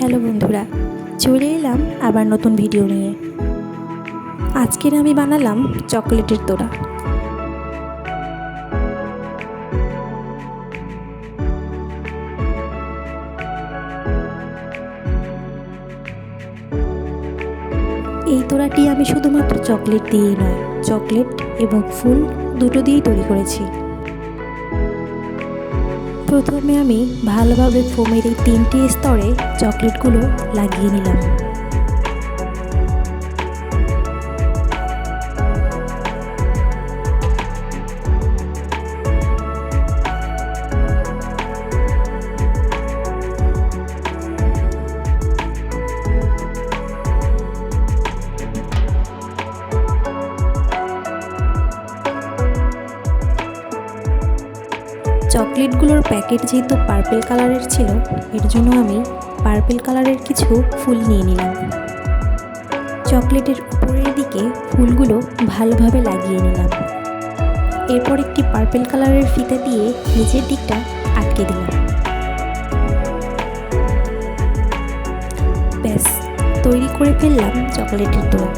Hello বন্ধুরা, চলে এলাম আবার নতুন ভিডিও নিয়ে। আজকের আমি বানালাম চকলেটের তোড়া। এই তোড়াটি আমি শুধুমাত্র চকলেট দিয়েই নয়, চকলেট এবং ফুল দুটো দিয়েই তৈরি করেছি। প্রথমে আমি ভালোভাবে ফোমের এই তিনটি স্তরে চকলেটগুলো লাগিয়ে নিলাম। চকলেটগুলোর প্যাকেট যেহেতু পার্পেল কালারের ছিল, এর জন্য আমি পার্পেল কালারের কিছু ফুল নিয়ে নিলাম। চকলেটের উপরের দিকে ফুলগুলো ভালোভাবে লাগিয়ে নিলাম। এরপর একটি পার্পেল কালারের ফিতা দিয়ে নিচের দিকটা আটকে দিলাম। ব্যাস, তৈরি করে ফেললাম চকলেটের দোয়া।